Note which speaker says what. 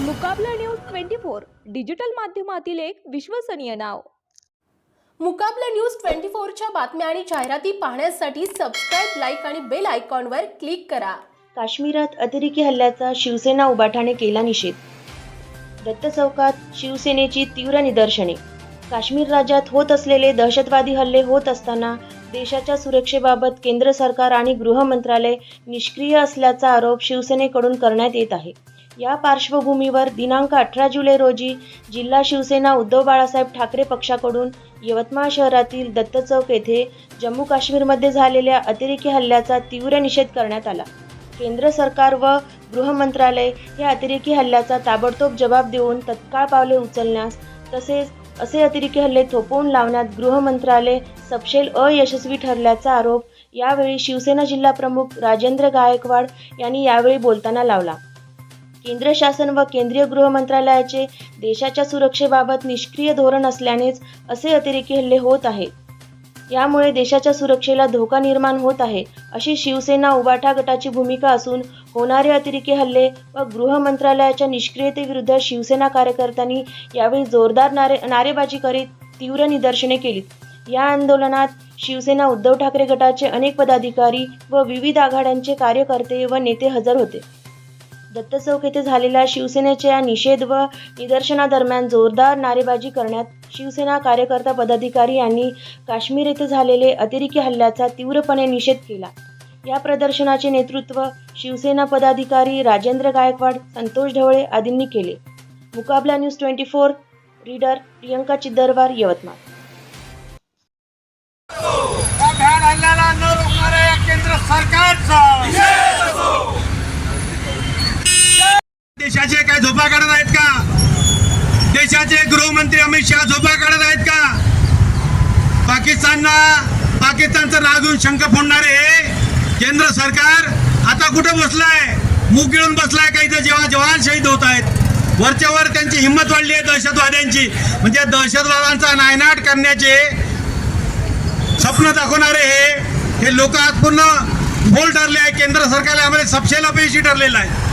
Speaker 1: Mukabla news twenty four digital माध्यमातील एक विश्वसनीय नाव.
Speaker 2: मुकाबला न्यूज ट्वेंटी फोरच्या बातम्या आणि जाहिराती पाहण्यासाठी सबस्क्राईब लाईक आणि बेल आयकॉनवर क्लिक करा.
Speaker 3: काश्मीरात अतिरेकी हल्ल्याचा शिवसेना उभाठाने केला निषेध. दत्त चौकात शिवसेनेची तीव्र निदर्शने. काश्मीर राज्यात होत असलेले दहशतवादी हल्ले होत असताना देशाच्या सुरक्षेबाबत केंद्र सरकार आणि गृह मंत्रालय निष्क्रिय असल्याचा आरोप शिवसेनेकडून करण्यात येत आहे. या पार्श्वभूमीवर दिनांक अठरा जुलै रोजी जिल्हा शिवसेना उद्धव बाळासाहेब ठाकरे पक्षाकडून यवतमाळ शहरातील दत्त चौक येथे जम्मू काश्मीरमध्ये झालेल्या अतिरेकी हल्ल्याचा तीव्र निषेध करण्यात आला. केंद्र सरकार व गृहमंत्रालय या अतिरेकी हल्ल्याचा ताबडतोब जबाब देऊन तत्काळ पावले उचलण्यास तसेच असे अतिरेकी हल्ले थोपवून लावण्यात गृहमंत्रालय सपशेल अयशस्वी ठरल्याचा आरोप यावेळी शिवसेना जिल्हा प्रमुख राजेंद्र गायकवाड यांनी यावेळी बोलताना लावला. केंद्र शासन व केंद्रीय गृह मंत्रालयाचे देशाच्या सुरक्षेबाबत निष्क्रिय धोरण असल्यानेच असे अतिरेकी हल्ले होत आहेत. यामुळे देशाच्या सुरक्षेला धोका निर्माण होत आहे अशी शिवसेना उबाठा गटाची भूमिका असून होणारे अतिरेकी हल्ले व गृह मंत्रालयाच्या निष्क्रियतेविरुद्ध शिवसेना कार्यकर्त्यांनी यावेळी जोरदार नारे नारेबाजी करीत तीव्र निदर्शने केलीत. या आंदोलनात शिवसेना उद्धव ठाकरे गटाचे अनेक पदाधिकारी व विविध आघाड्यांचे कार्यकर्ते व नेते हजर होते. दत्त चौक येथे झालेल्या शिवसेनेच्या निषेध व निदर्शनादरम्यान जोरदार नारेबाजी करण्यात शिवसेना कार्यकर्ता पदाधिकारी यांनी काश्मीर येथे झालेले अतिरेकी हल्ल्याचा तीव्रपणे निषेध केला. या प्रदर्शनाचे नेतृत्व शिवसेना पदाधिकारी राजेंद्र गायकवाड संतोष ढवळे आदींनी केले. Mukabla news twenty four reader Priyanka Chiddarwar Yavatmal
Speaker 4: या भ्याड हल्ल्याला न रोखणाऱ्या या केंद्र सरकारचा देशाचे काय झोपा काढत आहेत का? देशाचे गृहमंत्री अमित शहा झोपा काढत आहेत का? पाकिस्तानना पाकिस्तानचं नागून शंख फोडणारे हे केंद्र सरकार आता कुठं बसलाय? मूग गिळून बसलाय का इथं? जेव्हा जवान शहीद होत आहेत. वरच्यावर त्यांची हिंमत वाढली आहे दहशतवाद्यांची. म्हणजे दहशतवादांचा नायनाट करण्याचे स्वप्न दाखवणारे हे हे लोक आज पूर्ण बोल ठरले आहे. केंद्र सरकारला आम्हाला सपशेल अपयशी ठरलेला आहे